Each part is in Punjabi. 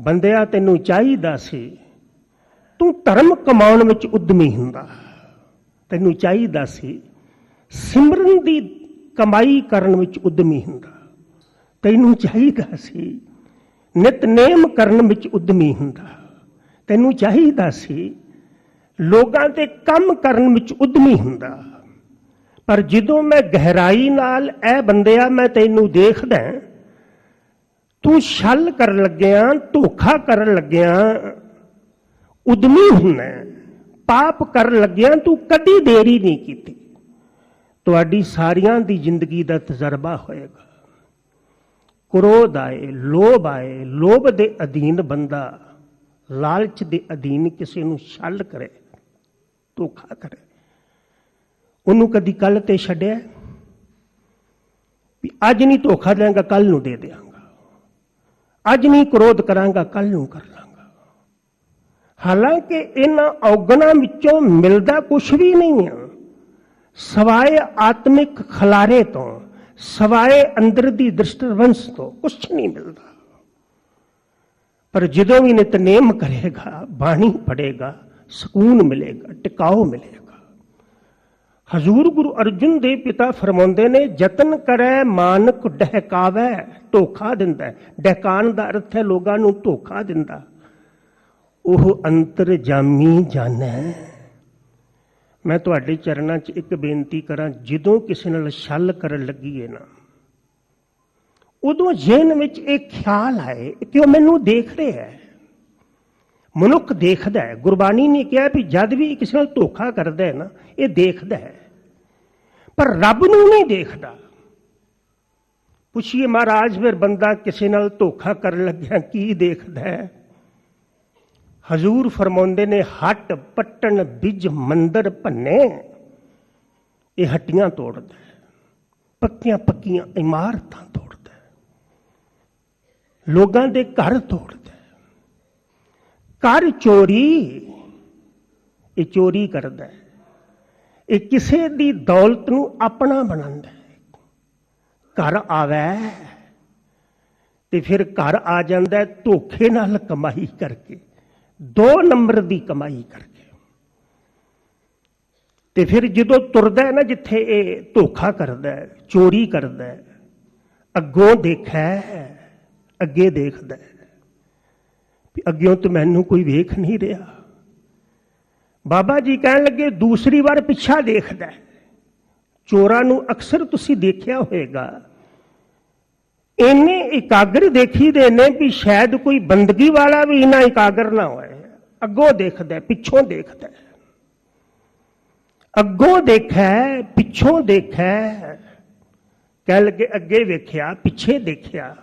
ਬੰਦਿਆ, ਤੈਨੂੰ ਚਾਹੀਦਾ ਸੀ। ਤੂੰ ਧਰਮ ਕਮਾਉਣ ਵਿੱਚ ਉਦਮੀ ਹੁੰਦਾ। ਤੈਨੂੰ ਚਾਹੀਦਾ ਸੀ ਸਿਮਰਨ ਦੀ ਕਮਾਈ ਕਰਨ ਵਿੱਚ ਉਦਮੀ ਹੁੰਦਾ। ਤੈਨੂੰ ਚਾਹੀਦਾ ਸੀ ਨਿਤਨੇਮ ਕਰਨ ਵਿੱਚ ਉਦਮੀ ਹੁੰਦਾ। ਤੈਨੂੰ ਚਾਹੀਦਾ ਸੀ ਲੋਕਾਂ ਤੇ ਕੰਮ ਕਰਨ ਵਿੱਚ ਉਦਮੀ ਹੁੰਦਾ। ਪਰ ਜਦੋਂ ਮੈਂ ਗਹਿਰਾਈ ਨਾਲ ਇਹ ਬੰਦਿਆ, ਮੈਂ ਤੈਨੂੰ ਦੇਖਦਾ ਤੂੰ ਛਲ ਕਰਨ ਲੱਗਿਆ, ਧੋਖਾ ਕਰਨ ਲੱਗਿਆ, ਉਦਮੀ ਹੁੰਨਾ ਪਾਪ ਕਰਨ ਲੱਗਿਆ ਤੂੰ ਕਦੀ ਦੇਰੀ ਨਹੀਂ ਕੀਤੀ। ਤੁਹਾਡੀ ਸਾਰਿਆਂ ਦੀ ਜ਼ਿੰਦਗੀ ਦਾ ਤਜਰਬਾ ਹੋਏਗਾ। ਕ੍ਰੋਧ ਆਏ, ਲੋਭ ਆਏ, ਲੋਭ ਦੇ ਅਧੀਨ ਬੰਦਾ ਲਾਲਚ ਦੇ ਅਧੀਨ ਕਿਸੇ ਨੂੰ ਛਲ ਕਰੇ, ਧੋਖਾ ਕਰੇ। ਉਹਨੂੰ ਕਦੀ ਕੱਲ ਤੇ ਛੱਡਿਆ? ਵੀ ਅੱਜ ਨਹੀਂ ਧੋਖਾ ਦੇਵਾਂਗਾ ਕੱਲ ਨੂੰ ਦੇ ਦਿਆਂਗਾ। ਅੱਜ ਨਹੀਂ ਕ੍ਰੋਧ ਕਰਾਂਗਾ ਕੱਲ ਨੂੰ ਕਰ ਲਾਂਗਾ। ਹਾਲਾਂਕਿ ਇਹਨਾਂ ਔਗਣਾਂ ਵਿੱਚੋਂ ਮਿਲਦਾ ਕੁਝ ਵੀ ਨਹੀਂ ਆ। ਸਵਾਏ ਆਤਮਿਕ ਖਲਾਰੇ ਤੋਂ, ਸਵਾਏ ਅੰਦਰ ਦੀ ਦ੍ਰਿਸ਼ਟਵੰਸ ਤੋਂ ਕੁਝ ਨਹੀਂ ਮਿਲਦਾ। ਪਰ ਜਦੋਂ ਵੀ ਨਿਤਨੇਮ ਕਰੇਗਾ, ਬਾਣੀ ਪੜੇਗਾ ਸਕੂਨ ਮਿਲੇਗਾ ਟਿਕਾਓ ਮਿਲੇਗਾ। ਹਜ਼ੂਰ ਗੁਰੂ ਅਰਜਨ ਦੇ ਪਿਤਾ ਫਰਮਾਉਂਦੇ ਨੇ, ਯਤਨ ਕਰੈ ਮਾਨਕ ਡਹਿਕਾਵੈ, ਧੋਖਾ ਦਿੰਦਾ ਹੈ। ਦਾ ਅਰਥ ਹੈ ਲੋਕਾਂ ਨੂੰ ਧੋਖਾ ਦਿੰਦਾ। ਉਹ ਅੰਤਰ ਜਾਮੀ ਜਾਣੈ। ਮੈਂ ਤੁਹਾਡੇ ਚਰਨਾਂ 'ਚ ਇੱਕ ਬੇਨਤੀ ਕਰਾਂ, ਜਦੋਂ ਕਿਸੇ ਨਾਲ ਛਲ ਕਰਨ ਲੱਗੀਏ ਨਾ, ਉਦੋਂ ਜੇਨ ਵਿੱਚ ਇਹ ਖਿਆਲ ਆਏ ਕਿ ਉਹ ਮੈਨੂੰ ਦੇਖ ਰਿਹਾ ਹੈ। ਮਨੁੱਖ ਦੇਖਦਾ ਹੈ। ਗੁਰਬਾਣੀ ਨੇ ਕਿਹਾ ਵੀ ਜਦ ਵੀ ਕਿਸੇ ਨਾਲ ਧੋਖਾ ਕਰਦਾ ਹੈ ਨਾ, ਇਹ ਦੇਖਦਾ ਹੈ। ਪਰ ਰੱਬ ਨੂੰ ਨਹੀਂ ਦੇਖਦਾ। ਪੁੱਛੀਏ ਮਹਾਰਾਜ, ਫਿਰ ਬੰਦਾ ਕਿਸੇ ਨਾਲ ਧੋਖਾ ਕਰਨ ਲੱਗਿਆ, ਕੀ ਦੇਖਦਾ ਹੈ? ਹਜ਼ੂਰ ਫਰਮਾਉਂਦੇ ਨੇ, ਹੱਟ ਪੱਟਣ ਬਿਜ ਮੰਦਰ ਭੰਨੇ। ਇਹ ਹੱਟੀਆਂ ਤੋੜਦਾ ਪੱਕੀਆਂ ਪੱਕੀਆਂ ਇਮਾਰਤਾਂ ਤੋੜਦਾ ਲੋਕਾਂ ਦੇ ਘਰ ਤੋੜਦਾ ਹੈ ਘਰ ਚੋਰੀ। ਇਹ ਚੋਰੀ ਕਰਦਾ ਹੈ। ਇਹ ਕਿਸੇ ਦੀ ਦੌਲਤ ਨੂੰ ਆਪਣਾ ਬਣਾਉਂਦਾ ਹੈ। ਘਰ ਆਵੇ ਤੇ ਫਿਰ ਘਰ ਆ ਜਾਂਦਾ ਧੋਖੇ ਨਾਲ ਕਮਾਈ ਕਰਕੇ, ਦੋ ਨੰਬਰ ਦੀ ਕਮਾਈ ਕਰਕੇ। ਤੇ ਫਿਰ ਜਦੋਂ ਤੁਰਦਾ ਹੈ ਨਾ ਜਿੱਥੇ ਇਹ ਧੋਖਾ ਕਰਦਾ ਹੈ, ਚੋਰੀ ਕਰਦਾ ਹੈ, ਅੱਗੋਂ ਦੇਖੈ, ਅੱਗੇ ਦੇਖਦਾ ਹੈ। ਵੀ ਅੱਗਿਓਂ ਤੇ ਮੈਨੂੰ ਕੋਈ ਵੇਖ ਨਹੀਂ ਰਿਹਾ। ਬਾਬਾ ਜੀ ਕਹਿਣ ਲੱਗੇ, ਦੂਸਰੀ ਵਾਰ ਪਿੱਛਾ ਦੇਖਦਾ ਚੋਰਾਂ ਨੂੰ ਅਕਸਰ ਤੁਸੀਂ ਦੇਖਿਆ ਹੋਵੇਗਾ। ਇੰਨੇ ਇਕਾਗਰ ਦੇਖੀ ਦੇ ਨੇ ਵੀ ਸ਼ਾਇਦ ਕੋਈ ਬੰਦਗੀ ਵਾਲਾ ਵੀ ਇਨਾ ਇਕਾਗਰ ਨਾ ਹੋਏ। ਅੱਗੋਂ ਦੇਖਦਾ ਪਿੱਛੋਂ ਦੇਖਦਾ ਅੱਗੋਂ ਦੇਖੈ ਪਿੱਛੋਂ ਦੇਖੈ ਕਹਿ ਲਗੇ, ਅੱਗੇ ਵੇਖਿਆ, ਪਿੱਛੇ ਦੇਖਿਆ।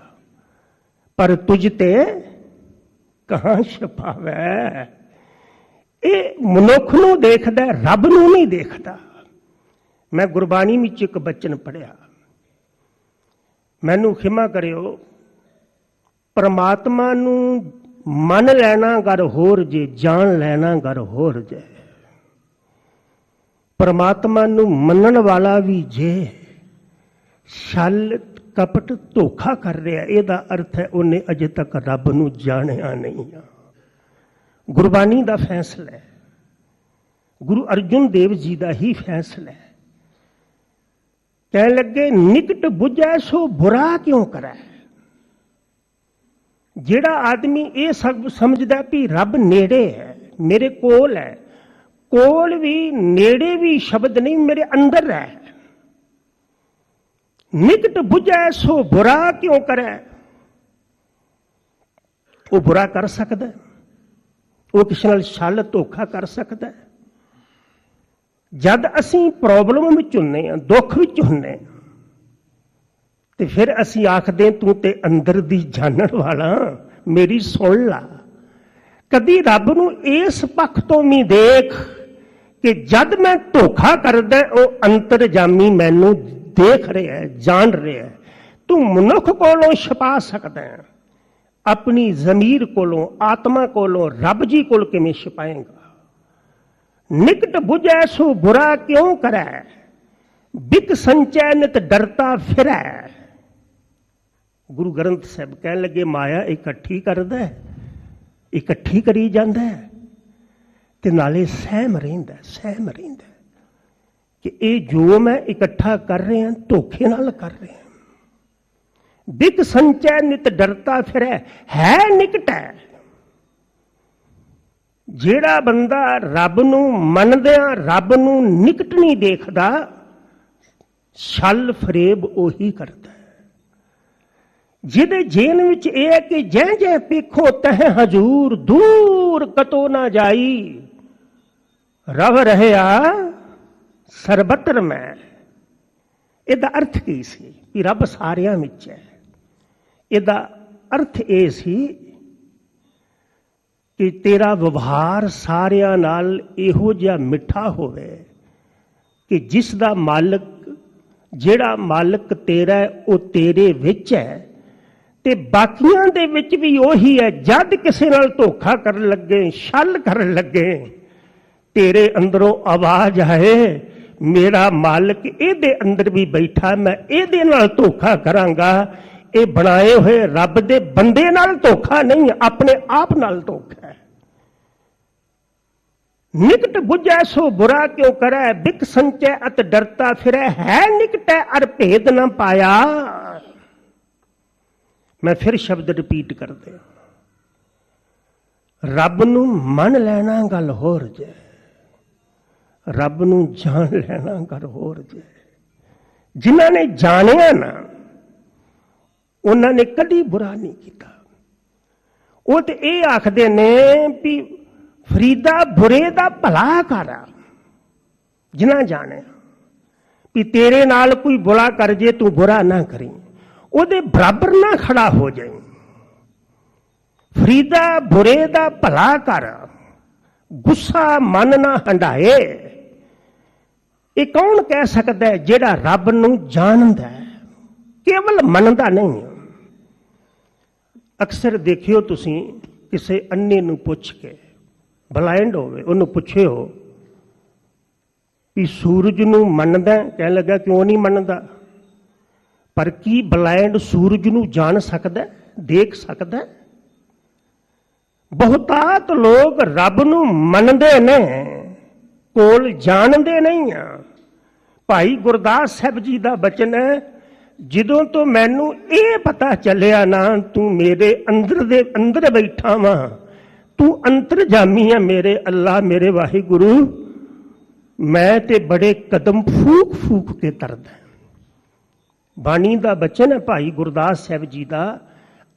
ਪਰ ਤੁਝ ਤੇ ਕਹਾਂ ਛਪਾਵੈ? ਇਹ ਮਨੁੱਖ ਨੂੰ ਦੇਖਦਾ ਰੱਬ ਨੂੰ ਨਹੀਂ ਦੇਖਦਾ। ਮੈਂ ਗੁਰਬਾਣੀ ਵਿੱਚ ਇੱਕ ਬਚਨ ਪੜਿਆ ਮੈਨੂੰ ਖਿਮਾ ਕਰਿਓ, ਪਰਮਾਤਮਾ ਨੂੰ ਮੰਨ ਲੈਣਾ ਗਰ ਹੋਰ ਜੇ ਜਾਣ ਲੈਣਾ ਗਰ ਹੋਰ ਜੇ। ਪਰਮਾਤਮਾ ਨੂੰ ਮੰਨਣ ਵਾਲਾ ਵੀ ਜੇ, ਛਲ ਕਪਟ ਧੋਖਾ ਕਰ ਰਿਹਾ। ਇਹਦਾ ਅਰਥ ਹੈ ਉਹਨੇ ਅਜੇ ਤੱਕ ਰੱਬ ਨੂੰ ਜਾਣਿਆ ਨਹੀਂ ਆ। ਗੁਰਬਾਣੀ ਦਾ ਫੈਸਲਾ ਹੈ। ਗੁਰੂ ਅਰਜਨ ਦੇਵ ਜੀ ਦਾ ਹੀ ਫੈਸਲਾ ਹੈ। ਕਹਿਣ ਲੱਗੇ, ਨਿਕਟ ਬੁਝੈ ਸੋ ਬੁਰਾ ਕਿਉਂ ਕਰੈ? ਜਿਹੜਾ ਆਦਮੀ ਇਹ ਸਭ ਸਮਝਦਾ ਵੀ ਰੱਬ ਨੇੜੇ ਹੈ, ਮੇਰੇ ਕੋਲ ਹੈ, ਕੋਲ ਵੀ ਨੇੜੇ ਵੀ ਸ਼ਬਦ ਨਹੀਂ, ਮੇਰੇ ਅੰਦਰ ਹੈ। ਨਿਕਟ ਬੁਝੈ ਸੋ ਬੁਰਾ ਕਿਉਂ ਕਰੈ? ਉਹ ਬੁਰਾ ਕਰ ਸਕਦਾ ਉਹ ਕਿਸੇ ਨਾਲ ਛਲ ਧੋਖਾ ਕਰ ਸਕਦਾ ਜਦ ਅਸੀਂ ਪ੍ਰੋਬਲਮ ਵਿੱਚ ਹੁੰਨੇ ਆ ਦੁੱਖ ਵਿੱਚ ਹੁੰਨੇ ਆ ਤੇ ਫਿਰ ਅਸੀਂ ਆਖਦੇ ਤੂੰ ਤੇ ਅੰਦਰ ਦੀ ਜਾਣਨ ਵਾਲਾ, ਮੇਰੀ ਸੁਣ ਲਾ। ਕਦੀ ਰੱਬ ਨੂੰ ਇਸ ਪੱਖ ਤੋਂ ਵੀ ਦੇਖ ਕਿ ਜਦ ਮੈਂ ਧੋਖਾ ਕਰਦਾ, ਉਹ ਅੰਤਰਜਾਮੀ ਮੈਨੂੰ ਦੇਖ ਰਿਹਾ ਹੈ ਜਾਣ ਰਿਹਾ ਹੈ ਤੂੰ ਮਨੁੱਖ ਕੋਲੋਂ ਛਪਾ ਸਕਦਾ ਹੈ ਆਪਣੀ ਜ਼ਮੀਰ ਕੋਲੋਂ ਆਤਮਾ ਕੋਲੋਂ ਰੱਬ ਜੀ ਕੋਲ ਕਿਵੇਂ ਛਪਾਏਗਾ ਨਿਕਟ ਬੁਝੈ ਸੋ ਬੁਰਾ ਕਿਉਂ ਕਰੈ ਬਿਕ ਸੰਚੈ ਨਿਤ ਡਰਤਾ ਫਿਰੈ ਗੁਰੂ ਗ੍ਰੰਥ ਸਾਹਿਬ ਕਹਿਣ ਲੱਗੇ ਮਾਇਆ ਇਕੱਠੀ ਕਰਦਾ ਹੈ ਇਕੱਠੀ ਕਰੀ ਜਾਂਦਾ ਹੈ ਤੇ ਨਾਲੇ ਸਹਿਮ ਰਹਿੰਦਾ ਹੈ, ਸਹਿਮ ਰਹਿੰਦਾ ਹੈ ਕਿ ਇਹ ਜੋ ਮੈਂ ਇਕੱਠਾ ਕਰ ਰਿਹਾ, ਧੋਖੇ ਨਾਲ ਕਰ ਰਿਹਾ। ਬਿਕ ਸੰਚੈ ਨਿਤ ਡਰਤਾ ਫਿਰੈ, ਹੈ ਨਿਕਟ। ਜਿਹੜਾ ਬੰਦਾ ਰੱਬ ਨੂੰ ਮੰਨਦਿਆਂ ਰੱਬ ਨੂੰ ਨਿਕਟ ਨਹੀਂ ਦੇਖਦਾ, ਛਲ ਫਰੇਬ ਉਹੀ ਕਰਦਾ। ਜਿਹਦੇ ਜੇਨ ਵਿੱਚ ਇਹ ਹੈ ਕਿ ਜੈ ਜੈ ਪੇਖੋ ਤਹ ਹਜੂਰ, ਦੂਰ ਕਤੋ ਨਾ ਜਾਈ। ਰਵ ਰਹਿਆ ਸਰਬਤਰ ਮੈਂ। ਇਹਦਾ ਅਰਥ ਕੀ ਸੀ? ਕਿ ਰੱਬ ਸਾਰਿਆਂ ਵਿੱਚ ਹੈ। ਇਹਦਾ ਅਰਥ ਇਹ ਸੀ ਕਿ ਤੇਰਾ ਵਿਵਹਾਰ ਸਾਰਿਆਂ ਨਾਲ ਇਹੋ ਜਿਹਾ ਮਿੱਠਾ ਹੋਵੇ ਕਿ ਜਿਸ ਦਾ ਮਾਲਕ, ਜਿਹੜਾ ਮਾਲਕ ਤੇਰਾ ਉਹ ਤੇਰੇ ਵਿੱਚ ਹੈ ਤੇ ਬਾਕੀਆਂ ਦੇ ਵਿੱਚ ਵੀ ਉਹੀ ਹੈ। ਜਦ ਕਿਸੇ ਨਾਲ ਧੋਖਾ ਕਰਨ ਲੱਗੇ, ਛਲ ਕਰਨ ਲੱਗੇ, ਤੇਰੇ ਅੰਦਰੋਂ ਆਵਾਜ਼ ਆਏ ਮੇਰਾ ਮਾਲਕ ਇਹਦੇ ਅੰਦਰ ਵੀ ਬੈਠਾ, ਮੈਂ ਇਹਦੇ ਨਾਲ ਧੋਖਾ ਕਰਾਂਗਾ। ਇਹ ਬਣਾਏ ਹੋਏ ਰੱਬ ਦੇ ਬੰਦੇ ਨਾਲ ਧੋਖਾ ਨਹੀਂ, ਆਪਣੇ ਆਪ ਨਾਲ ਧੋਖਾ ਹੈ। ਨਿਕਟ ਬੁਝੈ ਸੋ ਬੁਰਾ ਕਿਉ ਕਰੈ, ਬਿਕ ਸੰਚੈ ਅਤ ਡਰਤਾ ਫਿਰੈ, ਹੈ ਨਿਕਟੈ ਅਰ ਭੇਦ ਨਾ ਪਾਇਆ। ਮੈਂ ਫਿਰ ਸ਼ਬਦ ਰਿਪੀਟ ਕਰਦੇ ਰੱਬ ਨੂੰ ਮੰਨ ਲੈਣਾ ਗੱਲ ਹੋਰ ਜੇ। ਰੱਬ ਨੂੰ ਜਾਣ ਲੈਣਾ ਗੱਲ ਹੋਰ ਜੇ। ਜਿਨ੍ਹਾਂ ਨੇ ਜਾਣਿਆ ਨਾ, ਉਹਨਾਂ ਨੇ ਕਦੀ ਬੁਰਾ ਨਹੀਂ ਕੀਤਾ। ਉਹ ਤੇ ਇਹ ਆਖਦੇ ਨੇ ਵੀ ਫਰੀਦਾ ਬੁਰੇ ਦਾ ਭਲਾ ਕਰਾ, ਜਿਨ੍ਹਾਂ ਜਾਣਿਆ। ਵੀ ਤੇਰੇ ਨਾਲ ਕੋਈ ਬੁਰਾ ਕਰ ਜੇ, ਤੂੰ ਬੁਰਾ ਨਾ ਕਰੀ। ਉਹਦੇ ਬਰਾਬਰ ਨਾ ਖੜਾ ਹੋ ਜਾਈਂ। ਫਰੀਦਾ ਬੁਰੇ ਦਾ ਭਲਾ ਕਰ, ਗੁੱਸਾ ਮਨ ਨਾ ਹੰਡਾਏ ਇਹ ਕੌਣ ਕਹਿ ਸਕਦਾ ਹੈ ਜਿਹੜਾ ਰੱਬ ਨੂੰ ਜਾਣਦਾ ਹੈ? ਕੇਵਲ ਮੰਨਦਾ ਨਹੀਂ। ਅਕਸਰ ਦੇਖਿਓ ਤੁਸੀਂ ਕਿਸੇ ਅੰਨੇ ਨੂੰ ਪੁੱਛ ਕੇ ਬਲਾਈਂਡ ਹੋਵੇ, ਉਹਨੂੰ ਪੁੱਛਿਓ ਵੀ ਸੂਰਜ ਨੂੰ ਮੰਨਦਾ ਕਹਿਣ ਲੱਗਾ, ਕਿਉਂ ਨਹੀਂ ਮੰਨਦਾ? ਪਰ ਕੀ ਬਲਾਈਂਡ ਸੂਰਜ ਨੂੰ ਜਾਣ ਸਕਦਾ ਦੇਖ ਸਕਦਾ ਬਹੁਤਾਤ ਲੋਕ ਰੱਬ ਨੂੰ ਮੰਨਦੇ ਨੇ। ਕੋਲ ਜਾਣਦੇ ਨਹੀਂ ਆ। ਭਾਈ ਗੁਰਦਾਸ ਸਾਹਿਬ ਜੀ ਦਾ ਬਚਨ ਹੈ, ਜਦੋਂ ਤੋਂ ਮੈਨੂੰ ਇਹ ਪਤਾ ਚੱਲਿਆ ਨਾ, ਤੂੰ ਮੇਰੇ ਅੰਦਰ ਦੇ ਅੰਦਰ ਬੈਠਾ ਵਾਂ। ਤੂੰ ਅੰਤਰਜਾਮੀ ਹੈ ਮੇਰੇ ਅੱਲਾ ਮੇਰੇ ਵਾਹਿਗੁਰੂ। ਮੈਂ ਤੇ ਬੜੇ ਕਦਮ ਫੂਕ ਫੂਕ ਕੇ ਤਰਦਾ ਬਾਣੀ ਦਾ ਬਚਨ ਹੈ ਭਾਈ ਗੁਰਦਾਸ ਸਾਹਿਬ ਜੀ ਦਾ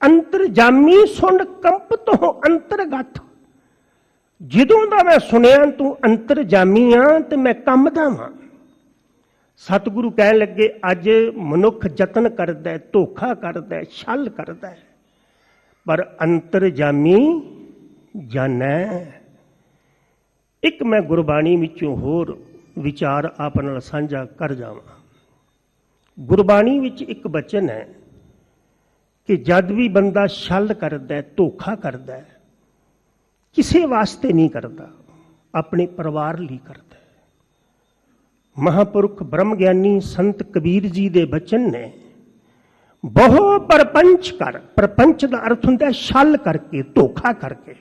ਅੰਤਰਜਾਮੀ ਸੁਣ ਕੰਪ ਤੋਂ ਅੰਤਰਗਤ ਜਦੋਂ ਦਾ ਮੈਂ ਸੁਣਿਆ ਤੂੰ ਅੰਤਰਜਾਮੀ ਆ ਤੇ ਮੈਂ ਕੰਮ ਦਾ ਵਾਂ। ਸਤਿਗੁਰੂ ਕਹਿਣ ਲੱਗੇ, ਅੱਜ ਮਨੁੱਖ ਯਤਨ ਕਰਦਾ ਧੋਖਾ ਕਰਦਾ ਹੈ, ਛਲ ਕਰਦਾ ਹੈ। ਪਰ ਅੰਤਰਜਾਮੀ ਜਾਣੈ। ਇੱਕ ਮੈਂ ਗੁਰਬਾਣੀ ਵਿੱਚੋਂ ਹੋਰ ਵਿਚਾਰ ਆਪ ਨਾਲ ਸਾਂਝਾ ਕਰ ਜਾਵਾਂ। ਗੁਰਬਾਣੀ ਵਿੱਚ ਇੱਕ ਬਚਨ ਹੈ ਕਿ ਜਦ ਵੀ ਬੰਦਾ ਛਲ ਕਰਦਾ ਧੋਖਾ ਕਰਦਾ ਹੈ ਕਿਸੇ ਵਾਸਤੇ ਨਹੀਂ ਕਰਦਾ ਆਪਣੇ ਪਰਿਵਾਰ ਲਈ ਕਰਦਾ ਹੈ। ਮਹਾਪੁਰਖ ਬ੍ਰਹਮ ਗਿਆਨੀ ਸੰਤ ਕਬੀਰ ਜੀ ਦੇ ਬਚਨ ਨੇ ਬਹੁ ਪਰਪੰਚ ਕਰ ਪਰਪੰਚ ਦਾ ਅਰਥ ਹੁੰਦਾ ਹੈ ਛਲ ਕਰਕੇ ਧੋਖਾ ਕਰਕੇ।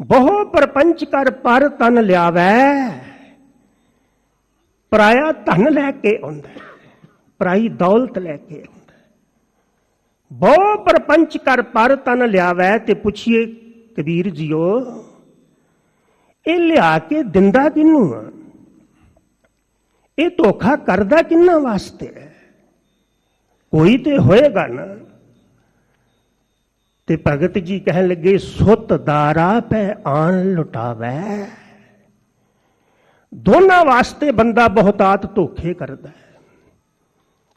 ਬਹੁ ਪਰਪੰਚ ਕਰ ਪਰ ਤਨ ਲਿਆਵੈ ਪਰਾਇਆ ਧਨ ਲੈ ਕੇ ਆਉਂਦਾ ਹੈ, ਪਰਾਈ ਦੌਲਤ ਲੈ ਕੇ ਆਉਂਦਾ ਬਹੁ ਪਰਪੰਚ ਕਰ ਪਰ ਤਨ ਲਿਆਵੈ ਤੇ ਪੁੱਛੀਏ ਕਬੀਰ ਜੀਓ, ਇਹ ਲਿਆ ਕੇ ਦਿੰਦਾ ਕਿਹਨੂੰ ਆ? ਇਹ ਧੋਖਾ ਕਰਦਾ ਕਿੰਨਾ ਵਾਸਤੇ? ਹੈ ਕੋਈ ਤੇ ਹੋਏਗਾ ਨਾ। ਤੇ ਭਗਤ ਜੀ ਕਹਿਣ ਲੱਗੇ, ਸੁੱਤ ਦਾਰਾ ਪੈ ਆਣ ਲੁਟਾਵੈ। ਦੋਨਾਂ ਵਾਸਤੇ ਬੰਦਾ ਬਹੁਤਾਤ ਧੋਖੇ ਕਰਦਾ ਹੈ।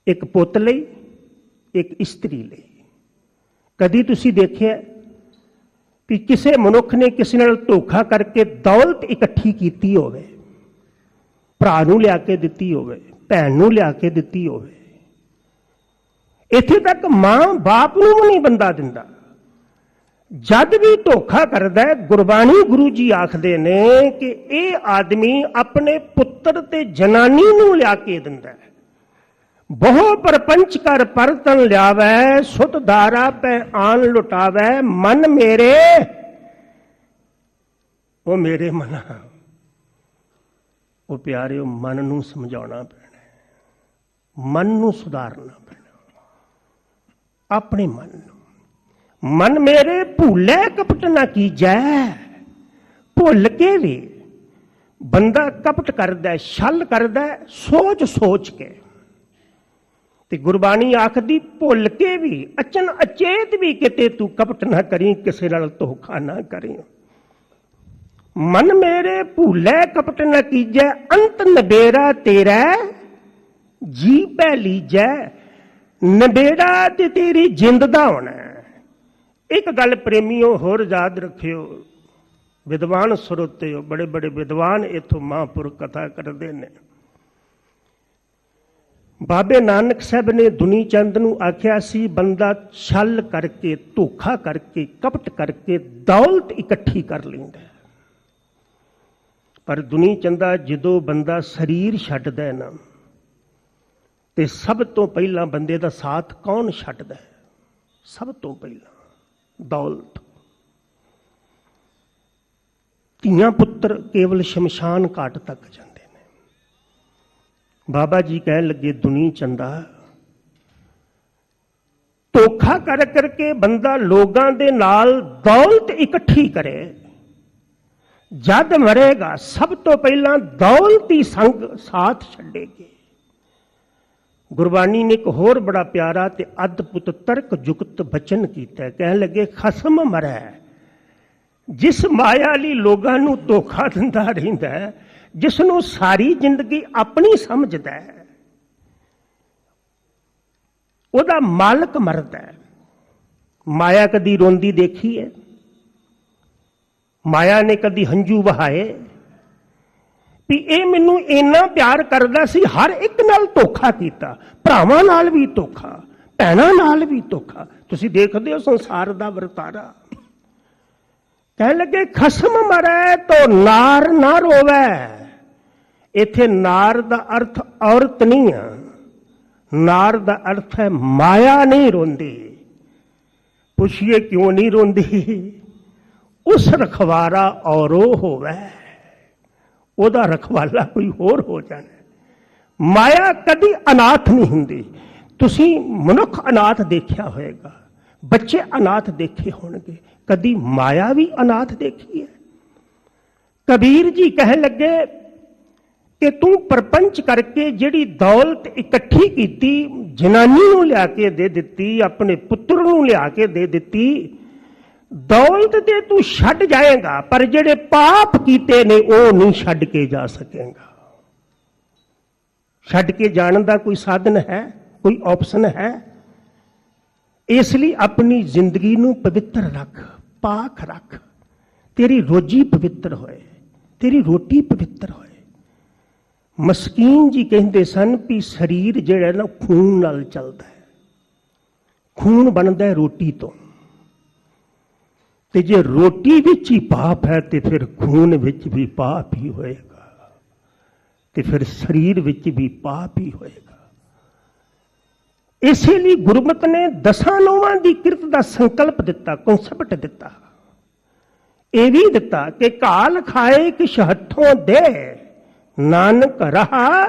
ਇੱਕ ਪੁੱਤ ਲਈ, ਇੱਕ ਇਸਤਰੀ ਲਈ। ਕਦੀ ਤੁਸੀਂ ਦੇਖਿਆ ਕਿ ਕਿਸੇ ਮਨੁੱਖ ਨੇ ਕਿਸੇ ਨਾਲ ਧੋਖਾ ਕਰਕੇ ਦੌਲਤ ਇਕੱਠੀ ਕੀਤੀ ਹੋਵੇ, ਭਰਾ ਨੂੰ ਲਿਆ ਕੇ ਦਿੱਤੀ ਹੋਵੇ, ਭੈਣ ਨੂੰ ਲਿਆ ਕੇ ਦਿੱਤੀ ਹੋਵੇ, ਇੱਥੇ ਤੱਕ ਮਾਂ ਬਾਪ ਨੂੰ ਵੀ ਨਹੀਂ ਬੰਦਾ ਦਿੰਦਾ। ਜਦ ਵੀ ਧੋਖਾ ਕਰਦਾ ਗੁਰਬਾਣੀ ਗੁਰੂ ਜੀ ਆਖਦੇ ਨੇ ਕਿ ਇਹ ਆਦਮੀ ਆਪਣੇ ਪੁੱਤਰ ਤੇ ਜਨਾਨੀ ਨੂੰ ਲਿਆ ਕੇ ਦਿੰਦਾ ਹੈ। ਬਹੁ ਪਰਪੰਚ ਕਰ ਪਰਤਨ ਲਿਆਵੈ ਸੁਤ ਧਾਰਾ ਪੈ ਆਨ ਲੁਟਾਵੈ ਮਨ ਮੇਰੇ ਉਹ ਮੇਰੇ ਮਨਾ ਉਹ ਪਿਆਰਿਓ ਮਨ ਨੂੰ ਸਮਝਾਉਣਾ ਪੈਣਾ ਮਨ ਨੂੰ ਸੁਧਾਰਨਾ ਪੈਣਾ। ਆਪਣੇ ਮਨ ਨੂੰ। ਮਨ ਮੇਰੇ ਭੁੱਲੇ ਕਪਟ ਨਾ ਕੀਜੈ। ਭੁੱਲ ਕੇ ਵੀ। ਬੰਦਾ ਕਪਟ ਕਰਦਾ ਹੈ, ਛਲ ਕਰਦਾ ਸੋਚ ਸੋਚ ਕੇ। ਤੇ ਗੁਰਬਾਣੀ ਆਖਦੀ ਭੁੱਲ ਕੇ ਵੀ, ਅਚਨ ਅਚੇਤ ਵੀ ਕਿਤੇ ਤੂੰ ਕਪਟ ਨਾ ਕਰੀ, ਕਿਸੇ ਨਾਲ ਧੋਖਾ ਨਾ ਕਰੀ। ਮਨ ਮੇਰੇ ਭੁੱਲੇ ਕਪਟ ਨਾ ਕੀਜੈ, ਅੰਤ ਨਬੇਰਾ ਤੇਰਾ, ਜੀ ਪੈ ਲੀਜੈ। ਨਬੇੜਾ ਤੇ ਤੇਰੀ ਜਿੰਦ ਦਾ ਹੋਣਾ ਇੱਕ ਗੱਲ ਪ੍ਰੇਮੀਓ, ਹੋਰ ਯਾਦ ਰੱਖਿਓ। ਵਿਦਵਾਨ ਸਰੋਤਿਓ ਬੜੇ ਬੜੇ ਵਿਦਵਾਨ ਇਥੋਂ ਮਹਾਂਪੁਰ ਕਥਾ ਕਰਦੇ ਨੇ। ਬਾਬੇ ਨਾਨਕ ਸਾਹਿਬ ਨੇ ਦੁਨੀ ਚੰਦ ਨੂੰ ਆਖਿਆ ਸੀ, ਬੰਦਾ ਛਲ ਕਰਕੇ, ਧੋਖਾ ਕਰਕੇ, ਕਪਟ ਕਰਕੇ ਦੌਲਤ ਇਕੱਠੀ ਕਰ ਲੈਂਦਾ ਪਰ ਦੁਨੀ ਚੰਦਾ ਜਦੋਂ ਬੰਦਾ ਸਰੀਰ ਛੱਡਦਾ ਹੈ ਨਾ, ਤੇ ਸਭ ਤੋਂ ਪਹਿਲਾਂ ਬੰਦੇ ਦਾ ਸਾਥ ਕੌਣ ਛੱਡਦਾ ਹੈ? ਸਭ ਤੋਂ ਪਹਿਲਾਂ ਦੌਲਤ। ਧੀਆਂ ਪੁੱਤਰ ਕੇਵਲ ਸ਼ਮਸ਼ਾਨ ਘਾਟ ਤੱਕ ਜਾਂਦੇ। ਬਾਬਾ ਜੀ ਕਹਿਣ ਲੱਗੇ, ਦੁਨੀ ਚੰਦਾ। ਧੋਖਾ ਕਰ ਕਰਕੇ ਬੰਦਾ ਲੋਕਾਂ ਦੇ ਨਾਲ ਦੌਲਤ ਇਕੱਠੀ ਕਰੇ। ਜਦ ਮਰੇਗਾ, ਸਭ ਤੋਂ ਪਹਿਲਾਂ ਦੌਲਤ ਹੀ ਸੰਗ ਸਾਥ ਛੱਡੇਗੀ। ਗੁਰਬਾਣੀ ਨੇ ਇੱਕ ਹੋਰ ਬੜਾ ਪਿਆਰਾ ਤੇ ਅਦਭੁਤ ਤਰਕ ਜੁਗਤ ਬਚਨ ਕੀਤਾ ਕਹਿਣ ਲੱਗੇ, ਖਸਮ ਮਰੈ। ਜਿਸ ਮਾਇਆ ਲਈ ਲੋਕਾਂ ਨੂੰ ਧੋਖਾ ਦਿੰਦਾ ਰਹਿੰਦਾ ਹੈ ਜਿਸ ਨੂੰ ਸਾਰੀ ਜ਼ਿੰਦਗੀ ਆਪਣੀ ਸਮਝਦਾ ਹੈ, ਉਹਦਾ ਮਾਲਕ ਮਰਦਾ ਹੈ। ਮਾਇਆ ਕਦੀ ਰੋਂਦੀ ਦੇਖੀ ਹੈ, ਮਾਇਆ ਨੇ ਕਦੀ ਹੰਝੂ ਵਹਾਏ। ਵੀ ਇਹ ਮੈਨੂੰ ਇੰਨਾ ਪਿਆਰ ਕਰਦਾ ਸੀ, ਹਰ ਇੱਕ ਨਾਲ ਧੋਖਾ ਕੀਤਾ, ਭਰਾਵਾਂ ਨਾਲ ਵੀ ਧੋਖਾ, ਭੈਣਾਂ ਨਾਲ ਵੀ ਧੋਖਾ। ਤੁਸੀਂ ਦੇਖਦੇ ਹੋ ਸੰਸਾਰ ਦਾ ਵਰਤਾਰਾ। ਕਹਿਣ ਲੱਗੇ, ਖਸਮ ਮਰੈ ਤੋ ਨਾਰ ਨਾ ਰੋਵੈ। ਇੱਥੇ ਨਾਰ ਦਾ ਅਰਥ ਔਰਤ ਨਹੀਂ ਆ। ਨਾਰ ਦਾ ਅਰਥ ਹੈ ਮਾਇਆ ਨਹੀਂ ਰੋਂਦੀ। ਪੁੱਛੀਏ ਕਿਉਂ ਨਹੀਂ ਰੋਂਦੀ? ਉਸ ਰਖਵਾਰਾ ਔਰੋ ਹੋਵੇ। ਉਹਦਾ ਰਖਵਾਲਾ ਕੋਈ ਹੋਰ ਹੋ ਜਾਣਾ। ਮਾਇਆ ਕਦੀ ਅਨਾਥ ਨਹੀਂ ਹੁੰਦੀ। ਤੁਸੀਂ ਮਨੁੱਖ ਅਨਾਥ ਦੇਖਿਆ ਹੋਵੇਗਾ। ਬੱਚੇ ਅਨਾਥ ਦੇਖੇ ਹੋਣਗੇ। ਕਦੀ ਮਾਇਆ ਵੀ ਅਨਾਥ ਦੇਖੀ ਹੈ। ਕਬੀਰ ਜੀ ਕਹਿਣ ਲੱਗੇ ਕਿ ਤੂੰ ਪਰਪੰਚ ਕਰਕੇ ਜਿਹੜੀ ਦੌਲਤ ਇਕੱਠੀ ਕੀਤੀ, ਜਨਾਨੀ ਨੂੰ ਲਿਆ ਕੇ ਦੇ ਦਿੱਤੀ, ਆਪਣੇ ਪੁੱਤਰ ਨੂੰ ਲਿਆ ਕੇ ਦੇ ਦਿੱਤੀ, ਦੌਲਤ ਤੇ ਤੂੰ ਛੱਡ ਜਾਏਗਾ, ਪਰ ਜਿਹੜੇ ਪਾਪ ਕੀਤੇ ਨੇ, ਉਹ ਨਹੀਂ ਛੱਡ ਕੇ ਜਾ ਸਕੇਗਾ। ਛੱਡ ਕੇ ਜਾਣ ਦਾ ਕੋਈ ਸਾਧਨ ਹੈ, ਕੋਈ ਆਪਸ਼ਨ ਹੈ? ਇਸ ਲਈ ਆਪਣੀ ਜ਼ਿੰਦਗੀ ਨੂੰ ਪਵਿੱਤਰ ਰੱਖ, ਪਾਕ ਰੱਖ। ਤੇਰੀ ਰੋਜੀ ਪਵਿੱਤਰ ਹੋਏ, ਤੇਰੀ ਰੋਟੀ ਪਵਿੱਤਰ ਹੋਏ। ਮਸਕੀਨ ਜੀ ਕਹਿੰਦੇ ਸਨ ਵੀ ਸਰੀਰ ਜਿਹੜਾ ਨਾ ਖੂਨ ਨਾਲ ਚੱਲਦਾ ਹੈ। ਖੂਨ ਬਣਦਾ ਹੈ ਰੋਟੀ ਤੋਂ। ਤੇ ਜੇ ਰੋਟੀ ਵਿੱਚ ਹੀ ਪਾਪ ਹੈ ਤੇ ਫਿਰ ਖੂਨ ਵਿੱਚ ਵੀ ਪਾਪ ਹੀ ਹੋਏਗਾ। ਤੇ ਫਿਰ ਸਰੀਰ ਵਿੱਚ ਵੀ ਪਾਪ ਹੀ ਹੋਏਗਾ। ਇਸੇ ਲਈ ਗੁਰਮਤ ਨੇ ਦਸਾਂ ਨੋਵਾਂ ਦੀ ਕਿਰਤ ਦਾ ਸੰਕਲਪ ਦਿੱਤਾ ਕਨਸੈਪਟ ਦਿੱਤਾ। ਇਹ ਵੀ ਦਿੱਤਾ ਕਿ ਕਾਲ ਖਾਏ ਕਿਛ ਹੱਥੋਂ ਦੇ। ਨਾਨਕ ਰਹਾ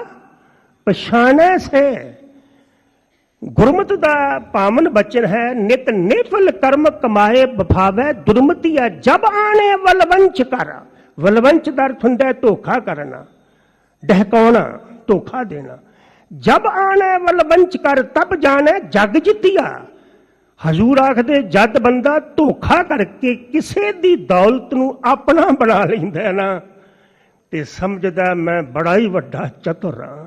ਪਛਾਣੈ ਸੇ। ਗੁਰਮਤ ਦਾ ਪਾਵਨ ਬਚਨ ਹੈ, ਨਿਤ ਨਿਫਲ ਕਰਮ ਕਮਾਏ ਬਫਾਵੇ ਦੁਰਮਤੀਆ ਜਬ ਆਣੇ ਵਲਵੰਚ ਕਰ। ਵਲਵੰਚ ਦਾ ਅਰਥ ਹੁੰਦਾ ਧੋਖਾ ਕਰਨਾ, ਡਹਿਕਾਉਣਾ ਧੋਖਾ ਦੇਣਾ। ਜਬ ਆਣੇ ਵਲਵੰਚ ਕਰ, ਤਬ ਜਾਣੈ ਜਗ ਜਿੱਤਿਆ। ਹਜ਼ੂਰ ਆਖਦੇ, ਜਦ ਬੰਦਾ ਧੋਖਾ ਕਰਕੇ ਕਿਸੇ ਦੀ ਦੌਲਤ ਨੂੰ ਆਪਣਾ ਬਣਾ ਲੈਂਦਾ ਨਾ ਤੇ ਸਮਝਦਾ ਮੈਂ ਬੜਾ ਹੀ ਵੱਡਾ ਚਤੁਰ ਹਾਂ।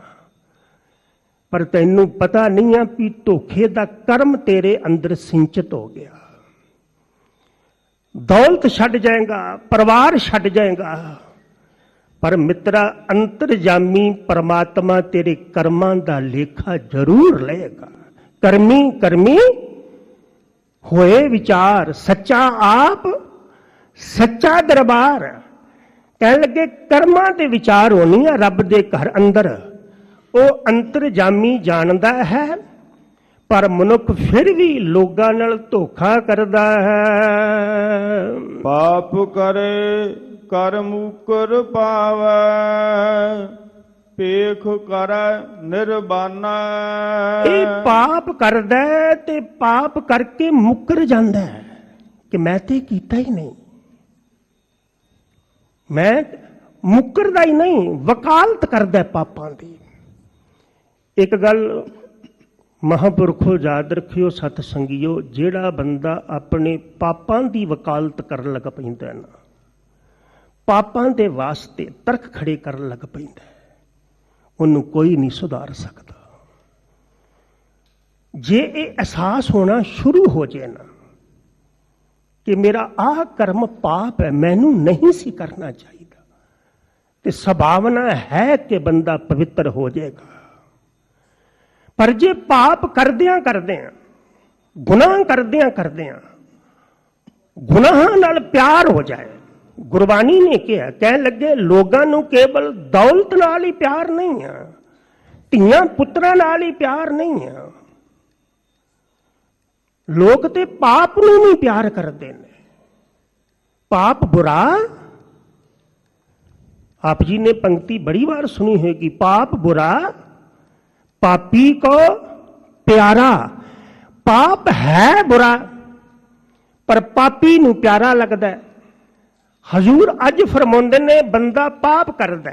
ਪਰ ਤੈਨੂੰ ਪਤਾ ਨਹੀਂ ਆ ਵੀ ਧੋਖੇ ਦਾ ਕਰਮ ਤੇਰੇ ਅੰਦਰ ਸਿੰਚਿਤ ਹੋ ਗਿਆ। ਦੌਲਤ ਛੱਡ ਜਾਏਗਾ, ਪਰਿਵਾਰ ਛੱਡ ਜਾਏਗਾ, ਪਰ ਮਿੱਤਰਾ, ਅੰਤਰਜਾਮੀ ਪਰਮਾਤਮਾ ਤੇਰੇ ਕਰਮਾਂ ਦਾ ਲੇਖਾ ਜ਼ਰੂਰ ਲਏਗਾ। ਕਰਮੀ ਕਰਮੀ, ਹੋਏ ਵਿਚਾਰ, ਸੱਚਾ ਆਪ, ਸੱਚਾ ਦਰਬਾਰ। ਕਹਿਣ ਲੱਗੇ ਕਰਮਾਂ ਦੇ ਵਿਚਾਰ ਹੋਣੀ ਆ ਰੱਬ ਦੇ ਘਰ ਅੰਦਰ। ਉਹ ਅੰਤਰਜਾਮੀ ਜਾਣਦਾ ਹੈ ਪਰ ਮਨੁੱਖ ਫਿਰ ਵੀ ਲੋਕਾਂ ਨਾਲ ਧੋਖਾ ਕਰਦਾ ਹੈ। ਪਾਪ ਕਰੇ ਕਰ ਮੁਕਰ ਪਾਵੈ ਪੇਖ ਕਰੈ ਨਿਰਬਾਨਾ। ਇਹ ਪਾਪ ਕਰਦਾ ਤੇ ਪਾਪ ਕਰਕੇ ਮੁੱਕਰ ਜਾਂਦਾ ਕਿ ਮੈਂ ਤੇ ਕੀਤਾ ਹੀ ਨਹੀਂ। ਮੈਂ ਮੁੱਕਰਦਾ ਹੀ ਨਹੀਂ, ਵਕਾਲਤ ਕਰਦਾ ਪਾਪਾਂ ਦੀ। ਇੱਕ ਗੱਲ ਮਹਾਂਪੁਰਖੋ ਯਾਦ ਰੱਖਿਓ ਸਤ ਸੰਗਿਓ ਜਿਹੜਾ ਬੰਦਾ ਆਪਣੇ ਪਾਪਾਂ ਦੀ ਵਕਾਲਤ ਕਰਨ ਲੱਗ ਪੈਂਦਾ ਨਾ, ਪਾਪਾਂ ਦੇ ਵਾਸਤੇ ਤਰਕ ਖੜੇ ਕਰਨ ਲੱਗ ਪੈਂਦਾ ਉਹਨੂੰ ਕੋਈ ਨਹੀਂ ਸੁਧਾਰ ਸਕਦਾ। ਜੇ ਇਹ ਅਹਿਸਾਸ ਹੋਣਾ ਸ਼ੁਰੂ ਹੋ ਜਾਏ ਨਾ ਕਿ ਮੇਰਾ ਆਹ ਕਰਮ ਪਾਪ ਹੈ, ਮੈਨੂੰ ਨਹੀਂ ਸੀ ਕਰਨਾ ਚਾਹੀਦਾ। ਤੇ ਸੁਭਾਵਨਾ ਹੈ ਕਿ ਬੰਦਾ ਪਵਿੱਤਰ ਹੋ ਜਾਏਗਾ। ਪਰ ਜੇ ਪਾਪ ਕਰਦਿਆਂ ਕਰਦਿਆਂ, ਗੁਨਾਹ ਕਰਦਿਆਂ ਕਰਦਿਆਂ, ਗੁਨਾਹਾਂ ਨਾਲ ਪਿਆਰ ਹੋ ਜਾਏ, ਗੁਰਬਾਣੀ ਨੇ ਕਿਹਾ, ਕਹਿਣ ਲੱਗੇ, ਲੋਕਾਂ ਨੂੰ ਕੇਵਲ ਦੌਲਤ ਨਾਲ ਹੀ ਪਿਆਰ ਨਹੀਂ ਆ, ਧੀਆਂ ਪੁੱਤਰਾਂ ਨਾਲ ਹੀ ਪਿਆਰ ਨਹੀਂ ਆ। ਲੋਕ ਤੇ ਪਾਪ ਨੂੰ ਵੀ ਪਿਆਰ ਕਰਦੇ ਨੇ। ਪਾਪ ਬੁਰਾ? ਆਪ ਜੀ ਨੇ ਪੰਕਤੀ ਬੜੀ ਵਾਰ ਸੁਣੀ ਹੋਏਗੀ। ਪਾਪ ਬੁਰਾ? ਪਾਪੀ ਕੋ ਪਿਆਰਾ? ਪਾਪ ਹੈ ਬੁਰਾ, ਪਰ ਪਾਪੀ ਨੂੰ ਪਿਆਰਾ ਲੱਗਦਾ ਹਜ਼ੂਰ ਅੱਜ ਫਰਮਾਉਂਦੇ ਨੇ, ਬੰਦਾ ਪਾਪ ਕਰਦਾ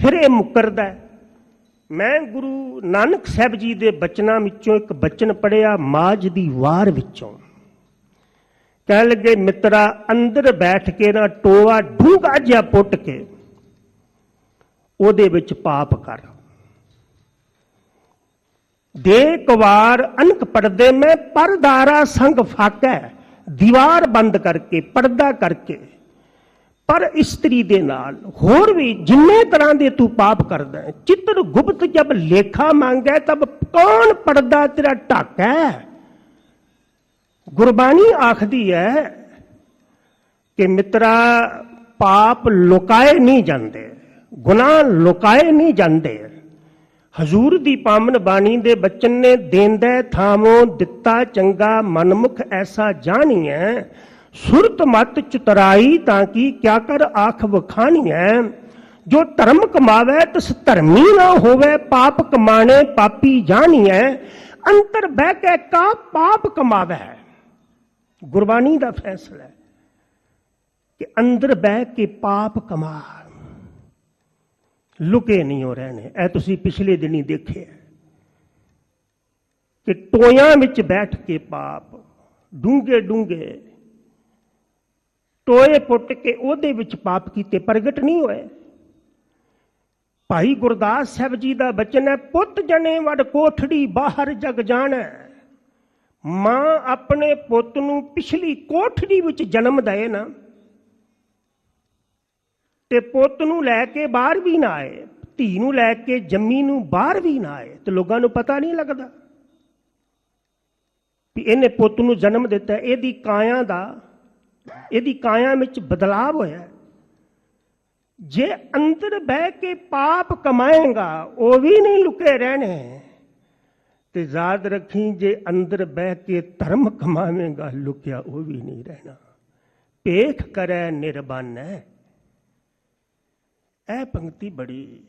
ਫਿਰ ਇਹ ਮੁਕਰਦਾ ਮੈਂ ਗੁਰੂ ਨਾਨਕ ਸਾਹਿਬ ਜੀ ਦੇ ਬਚਨਾਂ ਵਿੱਚੋਂ ਇੱਕ ਬਚਨ ਪੜਿਆ ਮਾਜ ਦੀ ਵਾਰ ਵਿੱਚੋਂ। ਕਹਿਣ ਲੱਗੇ, ਮਿੱਤਰਾ, ਅੰਦਰ ਬੈਠ ਕੇ ਨਾ ਟੋਆ ਡੂੰਘਾ ਜਿਹਾ ਪੁੱਟ ਕੇ, ਉਹਦੇ ਵਿੱਚ ਪਾਪ ਕਰ। ਦੇ ਕਵਾਰ ਅਨਕ ਪੜਦੇ ਮੈਂ ਪਰਦਾਰਾ ਸੰਗ ਫਾਕੈ, ਦੀਵਾਰ ਬੰਦ ਕਰਕੇ, ਪਰਦਾ ਕਰਕੇ। ਪਰ ਇਸਤਰੀ ਦੇ ਨਾਲ ਹੋਰ ਵੀ ਜਿੰਨੇ ਤਰ੍ਹਾਂ ਦੇ ਤੂੰ ਪਾਪ ਕਰਦਾ ਹੈ, ਚਿੱਤਰ ਗੁਪਤ ਜਬ ਲੇਖਾ ਮੰਗੈ, ਤਬ ਕੌਣ ਪਰਦਾ ਤੇਰਾ ਢਾਕੈ ਗੁਰਬਾਣੀ ਆਖਦੀ ਹੈ ਕਿ ਮਿੱਤਰਾ, ਪਾਪ ਲੁਕਾਏ ਨਹੀਂ ਜਾਂਦੇ, ਗੁਨਾਹ ਲੁਕਾਏ ਨਹੀਂ ਜਾਂਦੇ। ਹਜ਼ੂਰ ਦੀ ਪਾਵਨ ਬਾਣੀ ਦੇ ਬਚਨ ਨੇ ਦੇਂਦਾ ਥਾਮੋ ਦਿੱਤਾ ਚੰਗਾ ਮਨਮੁਖ, ਐਸਾ ਜਾਣੀਐ ਸੁਰਤ ਮਤ ਚਤਰਾਈ ਤਾਂ ਕੀ ਕਿਆ ਕਰ ਆਖ ਵਖਾਣੀਐ? ਜੋ ਧਰਮ ਕਮਾਵੇ ਤਿਸ ਧਰਮੀ ਨਾ ਹੋਵੇ, ਪਾਪ ਕਮਾਣੇ ਪਾਪੀ ਜਾਣੀ ਹੈ ਅੰਤਰ ਬਹਿ ਕੇ ਕਾ ਪਾਪ ਕਮਾਵੇ? ਗੁਰਬਾਣੀ ਦਾ ਫੈਸਲਾ ਹੈ ਕਿ ਅੰਦਰ ਬਹਿ ਕੇ ਪਾਪ ਕਮਾ। ਲੁਕੇ ਨਹੀਂ ਹੋ ਰਹੇ ਨੇ ਇਹ ਤੁਸੀਂ ਪਿਛਲੇ ਦਿਨੀ ਦੇਖਿਆ ਕਿ ਟੋਇਆਂ ਵਿੱਚ ਬੈਠ ਕੇ ਪਾਪ ਡੂੰਘੇ ਡੂੰਘੇ ਟੋਏ ਪੁੱਟ ਕੇ ਉਹਦੇ ਵਿੱਚ ਪਾਪ ਕੀਤੇ, ਪ੍ਰਗਟ ਨਹੀਂ ਹੋਏ। ਭਾਈ ਗੁਰਦਾਸ ਸਾਹਿਬ ਜੀ ਦਾ ਬਚਨ ਹੈ, ਪੁੱਤ ਜਣੇ ਵੜ ਕੋਠੜੀ ਬਾਹਰ ਜਗ ਜਾਣਾ। ਮਾਂ ਆਪਣੇ ਪੁੱਤ ਨੂੰ ਪਿਛਲੀ ਕੋਠੜੀ ਵਿੱਚ ਜਨਮ ਦਏ ਨਾ। ਤੇ ਪੁੱਤ ਨੂੰ ਲੈ ਕੇ ਬਾਹਰ ਵੀ ਨਾ ਆਏ, ਧੀ ਨੂੰ ਲੈ ਕੇ ਜੰਮੀ ਨੂੰ ਬਾਹਰ ਵੀ ਨਾ ਆਏ, ਤੇ ਲੋਕਾਂ ਨੂੰ ਪਤਾ ਨਹੀਂ ਲੱਗਦਾ। ਵੀ ਇਹਨੇ ਪੁੱਤ ਨੂੰ ਜਨਮ ਦਿੱਤਾ, ਇਹਦੀ ਕਾਇਆ ਦਾ ਇਹਦੀ ਕਾਇਆ ਵਿੱਚ ਬਦਲਾਅ ਹੋਇਆ। ਜੇ ਅੰਦਰ ਬਹਿ ਕੇ ਪਾਪ ਕਮਾਏਗਾ, ਉਹ ਵੀ ਨਹੀਂ ਲੁਕੇ ਰਹਿਣੇ। ਤੇ ਯਾਦ ਰੱਖੀ, ਜੇ ਅੰਦਰ ਬਹਿ ਕੇ ਧਰਮ ਕਮਾਵੇਂਗਾ, ਲੁਕਿਆ ਉਹ ਵੀ ਨਹੀਂ ਰਹਿਣਾ। ਪੇਖ ਕਰੈ ਨਿਰਬਾਨੈ। ਇਹ ਪੰਕਤੀ ਬੜੀ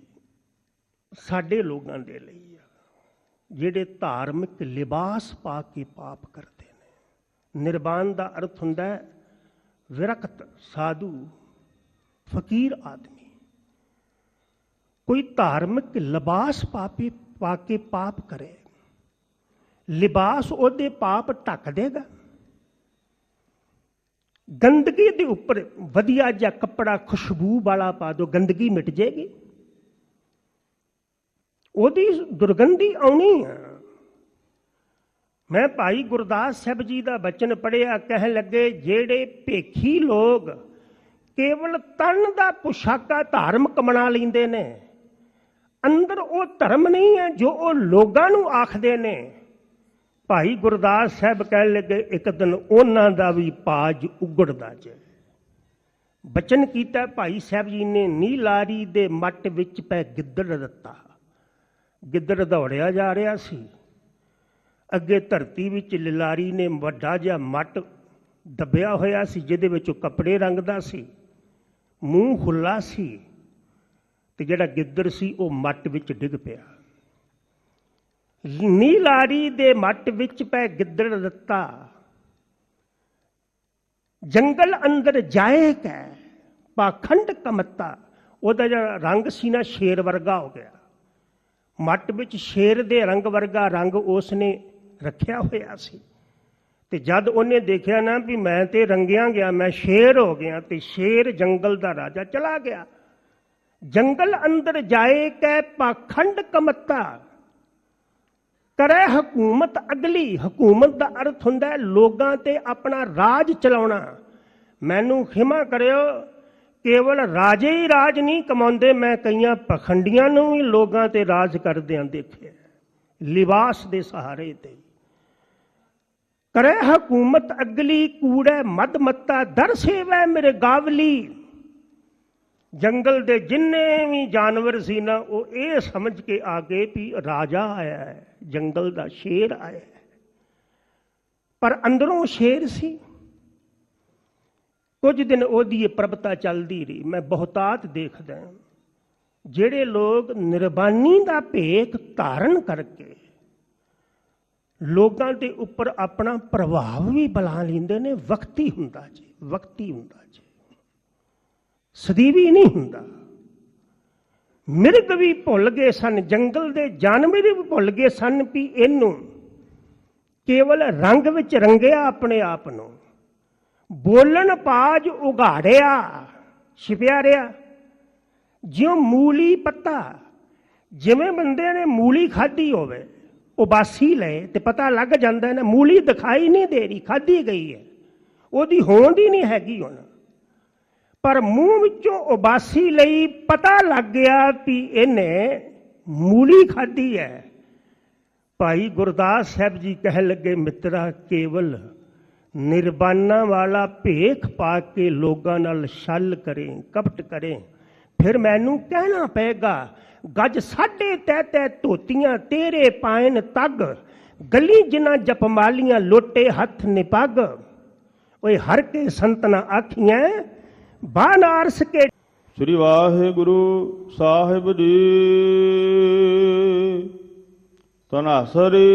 ਸਾਡੇ ਲੋਕਾਂ ਦੇ ਲਈ ਆ, ਜਿਹੜੇ ਧਾਰਮਿਕ ਲਿਬਾਸ ਪਾ ਕੇ ਪਾਪ ਕਰਦੇ ਨੇ। ਨਿਰਵਾਣ ਦਾ ਅਰਥ ਹੁੰਦਾ ਹੈ ਵਿਰਕਤ ਸਾਧੂ, ਫਕੀਰ ਆਦਮੀ। ਕੋਈ ਧਾਰਮਿਕ ਲਿਬਾਸ ਪਾਪੀ ਪਾ ਕੇ ਪਾਪ ਕਰੇ, ਲਿਬਾਸ ਉਹਦੇ ਪਾਪ ਢੱਕ ਦੇਗਾ। ਗੰਦਗੀ ਦੇ ਉੱਪਰ ਵਧੀਆ ਜਿਹਾ ਕੱਪੜਾ, ਖੁਸ਼ਬੂ ਵਾਲਾ ਪਾ ਦੋ, ਗੰਦਗੀ ਮਿਟ ਜੇਗੀ। ਉਹਦੀ ਦੁਰਗੰਧੀ ਆਉਣੀ ਆ। ਮੈਂ ਭਾਈ ਗੁਰਦਾਸ ਸਾਹਿਬ ਜੀ ਦਾ ਬਚਨ ਪੜਿਆ ਕਹਿਣ ਲੱਗੇ, ਜਿਹੜੇ ਭੇਖੀ ਲੋਕ ਕੇਵਲ ਤਨ ਦਾ ਪੁਸ਼ਾਕਾ ਧਾਰਮਿਕ ਬਣਾ ਲੈਂਦੇ ਨੇ, ਅੰਦਰ ਉਹ ਧਰਮ ਨਹੀਂ ਹੈ ਜੋ ਉਹ ਲੋਕਾਂ ਨੂੰ ਆਖਦੇ ਨੇ। ਭਾਈ ਗੁਰਦਾਸ ਸਾਹਿਬ ਕਹਿਣ ਲੱਗੇ, ਇੱਕ ਦਿਨ ਉਹਨਾਂ ਦਾ ਵੀ ਪਾਜ ਉਗੜਦਾ ਜੇ। ਬਚਨ ਕੀਤਾ, ਭਾਈ ਸਾਹਿਬ ਜੀ ਨੇ ਨੀਲਾਰੀ ਦੇ ਮੱਟ ਵਿੱਚ ਪੈ ਗਿੱਦੜ ਦਿੱਤਾ। ਗਿੱਦੜ ਦੌੜਿਆ ਜਾ ਰਿਹਾ ਸੀ। ਅੱਗੇ ਧਰਤੀ ਵਿੱਚ ਲਿਲਾਰੀ ਨੇ ਵੱਡਾ ਜਿਹਾ ਮੱਟ ਦੱਬਿਆ ਹੋਇਆ ਸੀ, ਜਿਹਦੇ ਵਿੱਚ ਉਹ ਕੱਪੜੇ ਰੰਗਦਾ ਸੀ, ਮੂੰਹ ਖੁੱਲਾ ਸੀ ਤੇ ਜਿਹੜਾ ਗਿੱਦੜ ਸੀ, ਉਹ ਮੱਟ ਵਿੱਚ ਡਿੱਗ ਪਿਆ। ਨੀਲਾਰੀ ਦੇ ਮੱਟ ਵਿੱਚ ਪੈ ਗਿੱਦੜ ਦਿੱਤਾ ਜੰਗਲ ਅੰਦਰ ਜਾਏ ਕੈ, ਪਾਖੰਡ ਕਮਤਾ। ਉਹਦਾ ਜਿਹੜਾ ਰੰਗ ਸੀ ਨਾ, ਸ਼ੇਰ ਵਰਗਾ ਹੋ ਗਿਆ। ਮੱਟ ਵਿੱਚ ਸ਼ੇਰ ਦੇ ਰੰਗ ਵਰਗਾ ਰੰਗ ਉਸ ਨੇ ਰੱਖਿਆ ਹੋਇਆ ਸੀ। ਤੇ ਜਦ ਉਹਨੇ ਦੇਖਿਆ ਨਾ ਵੀ ਮੈਂ ਤੇ ਰੰਗਿਆ ਗਿਆ, ਮੈਂ ਸ਼ੇਰ ਹੋ ਗਿਆ ਤੇ ਸ਼ੇਰ ਜੰਗਲ ਦਾ ਰਾਜਾ ਚਲਾ ਗਿਆ। ਜੰਗਲ ਅੰਦਰ ਜਾਏ ਕੈ ਪਾਖੰਡ ਕਮਤਾ, ਕਰੇ ਹਕੂਮਤ ਅਗਲੀ। ਹਕੂਮਤ ਦਾ ਅਰਥ ਹੁੰਦਾ ਹੈ ਲੋਕਾਂ ਤੇ ਆਪਣਾ ਰਾਜ ਚਲਾਉਣਾ। ਮੈਨੂੰ ਖਿਮਾ ਕਰਿਓ, ਕੇਵਲ ਰਾਜੇ ਹੀ ਰਾਜ ਨਹੀਂ ਕਮਾਉਂਦੇ, ਮੈਂ ਕਈਆਂ ਪਖੰਡੀਆਂ ਨੂੰ ਵੀ ਲੋਕਾਂ ਤੇ ਰਾਜ ਕਰਦਿਆਂ ਦੇਖਿਆ। ਲਿਬਾਸ ਦੇ ਸਹਾਰੇ ਤੇ। ਕਰੇ ਹਕੂਮਤ ਅਗਲੀ, ਕੂੜੇ ਮਦ ਮੱਤਾ, ਦਰ ਸੇਵੈ ਮੇਰੇ ਗਾਵਲੀ। ਜੰਗਲ ਦੇ ਜਿੰਨੇ ਵੀ ਜਾਨਵਰ ਸੀ ਨਾ, ਉਹ ਇਹ ਸਮਝ ਕੇ ਆ ਗਏ ਵੀ ਰਾਜਾ ਆਇਆ ਹੈ, ਜੰਗਲ ਦਾ ਸ਼ੇਰ ਆਇਆ ਹੈ। ਪਰ ਅੰਦਰੋਂ ਸ਼ੇਰ ਸੀ। ਕੁਝ ਦਿਨ ਉਹਦੀ ਇਹ ਪ੍ਰਭਤਾ ਚੱਲਦੀ ਰਹੀ। ਮੈਂ ਬਹੁਤਾਤ ਦੇਖਦਾ ਜਿਹੜੇ ਲੋਕ ਨਿਰਬਾਨੀ ਦਾ ਭੇਖ ਧਾਰਨ ਕਰਕੇ ਲੋਕਾਂ ਦੇ ਉੱਪਰ ਆਪਣਾ ਪ੍ਰਭਾਵ ਵੀ ਬਣਾ ਲੈਂਦੇ ਨੇ, ਵਕਤੀ ਹੁੰਦਾ ਜੀ, ਵਕਤੀ ਹੁੰਦਾ ਜੀ। ਸਦੀਵੀ ਨਹੀਂ ਹੁੰਦਾ। ਮਿਰਗ ਵੀ ਭੁੱਲ ਗਏ ਸਨ, ਜੰਗਲ ਦੇ ਜਾਨਵਰ ਵੀ ਭੁੱਲ ਗਏ ਸਨ ਵੀ ਇਹਨੂੰ ਕੇਵਲ ਰੰਗ ਵਿੱਚ ਰੰਗਿਆ ਆਪਣੇ ਆਪ ਨੂੰ। ਬੋਲਣ ਪਾਜ ਉਗਾੜਿਆ ਛਿਪਿਆ ਰਿਹਾ ਜਿਉਂ ਮੂਲੀ ਪੱਤਾ, ਜਿਵੇਂ ਬੰਦੇ ਨੇ ਮੂਲੀ ਖਾਧੀ ਹੋਵੇ। ਉਬਾਸੀ ਲਏ ਤੇ ਪਤਾ ਲੱਗ ਜਾਂਦਾ ਨਾ ਮੂਲੀ ਦਿਖਾਈ ਨਹੀਂ ਦੇ ਰਹੀ, ਖਾਧੀ ਗਈ ਹੈ। ਉਹਦੀ ਹੋਂਦ ਹੀ ਨਹੀਂ ਹੈਗੀ ਹੁਣ। ਪਰ ਮੂੰਹ ਵਿੱਚੋਂ ਉਬਾਸੀ ਲਈ ਪਤਾ ਲੱਗ ਗਿਆ ਕਿ ਇਹਨੇ ਮੂਲੀ ਖਾਧੀ ਹੈ। ਭਾਈ ਗੁਰਦਾਸ ਸਾਹਿਬ ਜੀ ਕਹਿਣ ਲੱਗੇ, ਮਿੱਤਰਾ, ਕੇਵਲ ਨਿਰਬਾਨਾ ਵਾਲਾ ਭੇਖ ਪਾ ਕੇ ਲੋਕਾਂ ਨਾਲ ਛਲ ਕਰੇ, ਕਪਟ ਕਰੇ, ਫਿਰ ਮੈਨੂੰ ਕਹਿਣਾ ਪਏਗਾ ਗੱਜ ਸਾਢੇ ਤੈ ਤੈ ਧੋਤੀਆਂ, ਤੇਰੇ ਪਾਇਨ ਤੱਗ। ਗਲੀ ਜਿਨ੍ਹਾਂ ਜਪਮਾਲੀਆਂ ਲੋਟੇ ਹੱਥ ਨਿਪੱਗ। ਓਏ ਹਰ ਕੇ ਸੰਤਨਾ ਆਖੀਆਂ ਬਾਨਾਰਸ ਕੇ ਸ੍ਰੀ ਵਾਹਿਗੁਰੂ ਸਾਹਿਬ ਜੀ। ਤਨਾਸਰੀ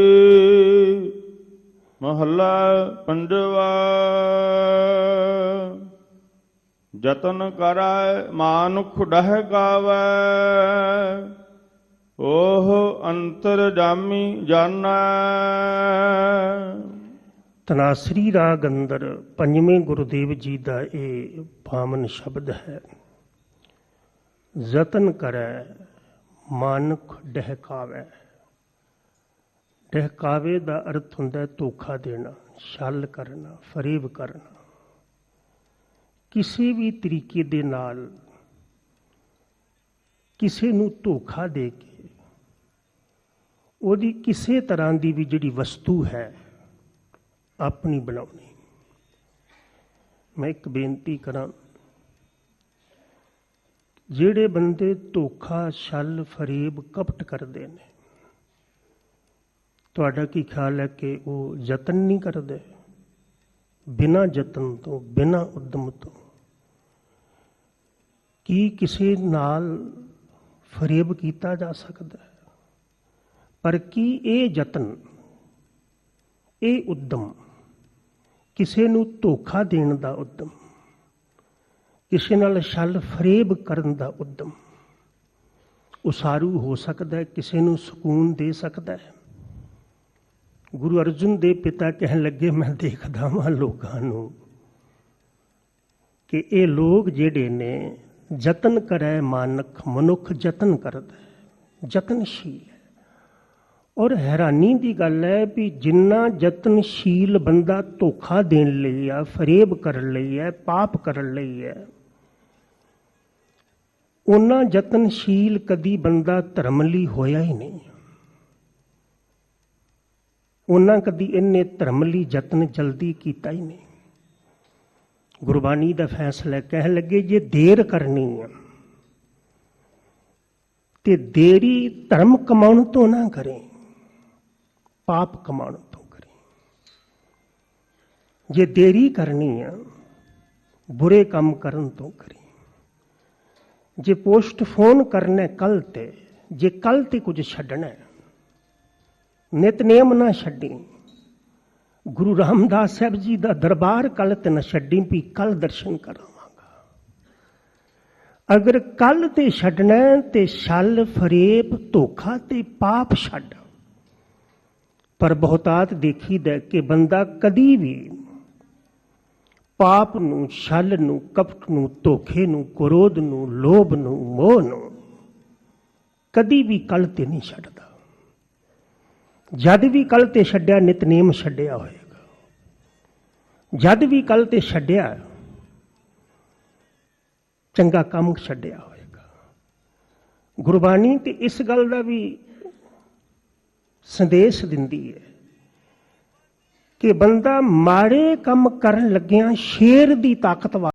ਮਹੱਲਾ ਪੰਜਵਾ। ਜਤਨ ਕਰੈ ਮਾਨੁਖ ਡਹਿ ਗਾਵੈ, ਓਹ ਅੰਤਰ ਜਾਮੀ ਜਾਣੈ। ਤਨਾਸਰੀ ਰਾਗ ਅੰਦਰ ਪੰਜਵੇਂ ਗੁਰਦੇਵ ਜੀ ਦਾ ਇਹ ਪਾਵਨ ਸ਼ਬਦ ਹੈ। ਯਤਨ ਕਰੈ ਮਾਨੁਖ ਡਹਿਕਾਵੇ ਡਹਿਕਾਵੇ ਦਾ ਅਰਥ ਹੁੰਦਾ ਧੋਖਾ ਦੇਣਾ, ਛਲ ਕਰਨਾ, ਫਰੇਬ ਕਰਨਾ। ਕਿਸੇ ਵੀ ਤਰੀਕੇ ਦੇ ਨਾਲ ਕਿਸੇ ਨੂੰ ਧੋਖਾ ਦੇ ਕੇ, ਉਹਦੀ ਕਿਸੇ ਤਰ੍ਹਾਂ ਦੀ ਵੀ ਜਿਹੜੀ ਵਸਤੂ ਹੈ, ਆਪਣੀ ਬਣਾਉਣੀ। ਮੈਂ ਇੱਕ ਬੇਨਤੀ ਕਰਾਂ, ਜਿਹੜੇ ਬੰਦੇ ਧੋਖਾ ਛਲ ਫਰੇਬ, ਕਪਟ ਕਰਦੇ ਨੇ, ਤੁਹਾਡਾ ਕੀ ਖਿਆਲ ਹੈ ਕਿ ਉਹ ਯਤਨ ਨਹੀਂ ਕਰਦੇ? ਬਿਨਾਂ ਯਤਨ ਤੋਂ, ਬਿਨਾਂ ਉਦਮ ਤੋਂ। ਕੀ ਕਿਸੇ ਨਾਲ ਫਰੇਬ ਕੀਤਾ ਜਾ ਸਕਦਾ ਹੈ? ਪਰ ਕੀ ਇਹ ਯਤਨ, ਇਹ ਉਦਮ ਕਿਸੇ ਨੂੰ ਧੋਖਾ ਦੇਣ ਦਾ ਉਦਮ, ਕਿਸੇ ਨਾਲ ਛਲ ਫਰੇਬ ਕਰਨ ਦਾ ਉਦਮ ਉਸਾਰੂ ਹੋ ਸਕਦਾ ਹੈ, ਕਿਸੇ ਨੂੰ ਸਕੂਨ ਦੇ ਸਕਦਾ ਹੈ? ਗੁਰੂ ਅਰਜਨ ਦੇ ਪਿਤਾ ਕਹਿਣ ਲੱਗੇ, ਮੈਂ ਦੇਖਦਾ ਹਾਂ ਲੋਕਾਂ ਨੂੰ ਕਿ ਇਹ ਲੋਕ ਜਿਹੜੇ ਨੇ ਯਤਨ ਕਰੈ ਮਾਨਕ, ਮਨੁੱਖ ਯਤਨ ਕਰਦਾ ਹੈ ਯਤਨਸ਼ੀਲ ਹੈ। ਔਰ ਹੈਰਾਨੀ ਦੀ ਗੱਲ ਹੈ ਵੀ ਜਿੰਨਾ ਯਤਨਸ਼ੀਲ ਬੰਦਾ ਧੋਖਾ ਦੇਣ ਲਈ ਆ, ਫਰੇਬ ਕਰਨ ਲਈ ਹੈ, ਪਾਪ ਕਰਨ ਲਈ ਹੈ ਉਹਨਾਂ ਯਤਨਸ਼ੀਲ ਕਦੀ ਬੰਦਾ ਧਰਮਲੀ ਹੋਇਆ ਹੀ ਨਹੀਂ। ਉਹਨਾਂ ਕਦੀ ਇਹਨੇ ਧਰਮ ਲਈ ਯਤਨ ਜਲਦੀ ਕੀਤਾ ਹੀ ਨਹੀਂ। ਗੁਰਬਾਣੀ ਦਾ ਫੈਸਲਾ ਕਹਿਣ ਲੱਗੇ, ਜੇ ਦੇਰ ਕਰਨੀ ਆ, ਤੇ ਦੇਰੀ ਧਰਮ ਕਮਾਉਣ ਤੋਂ ਨਾ ਕਰੇ, ਪਾਪ ਕਮਾਉਣ ਤੋਂ ਕਰੇ। ਜੇ ਦੇਰੀ ਕਰਨੀ ਆ, ਬੁਰੇ ਕੰਮ ਕਰਨ ਤੋਂ ਕਰੇ। ਜੇ ਪੋਸਟ ਫੋਨ ਕਰਨਾ ਕੱਲ ਤੇ, ਜੇ ਕੱਲ ਤੇ ਕੁਝ ਛੱਡਣਾ ਨਿਤਨੇਮ ਨਾ ਛੱਡੀ ਗੁਰੂ ਰਾਮਦਾਸ ਸਾਹਿਬ ਜੀ ਦਾ ਦਰਬਾਰ ਕੱਲ ਤੇ ਨਾ ਛੱਡੀ ਵੀ ਕੱਲ ਦਰਸ਼ਨ ਕਰਾਵਾਂਗਾ। ਅਗਰ ਕੱਲ ਤੇ ਛੱਡਣਾ ਹੈ ਤੇ ਛਲ ਫਰੇਬ ਧੋਖਾ ਤੇ ਪਾਪ ਛੱਡ। ਪਰ ਬਹੁਤਾਤ ਦੇਖੀਦਾ ਕਿ ਬੰਦਾ ਕਦੀ ਵੀ ਪਾਪ ਨੂੰ, ਛਲ ਨੂੰ, ਕਪਟ ਨੂੰ, ਧੋਖੇ ਨੂੰ, ਕ੍ਰੋਧ ਨੂੰ, ਲੋਭ ਨੂੰ, ਮੋਹ ਨੂੰ ਕਦੀ ਵੀ ਕੱਲ ਤੇ ਨਹੀਂ ਛੱਡਦਾ। ਜਦ ਵੀ ਕੱਲ ਤੇ ਛੱਡਿਆ ਨਿਤਨੇਮ ਛੱਡਿਆ ਹੋਏਗਾ। ਜਦ ਵੀ ਕੱਲ ਤੇ ਛੱਡਿਆ, ਚੰਗਾ ਕੰਮ ਛੱਡਿਆ ਹੋਏਗਾ। ਗੁਰਬਾਣੀ ਤੇ ਇਸ ਗੱਲ ਦਾ ਵੀ ਸੰਦੇਸ਼ ਦਿੰਦੀ ਹੈ ਕਿ ਬੰਦਾ ਮਾੜੇ ਕੰਮ ਕਰਨ ਲੱਗਿਆਂ ਸ਼ੇਰ ਦੀ ਤਾਕਤ ਵਾ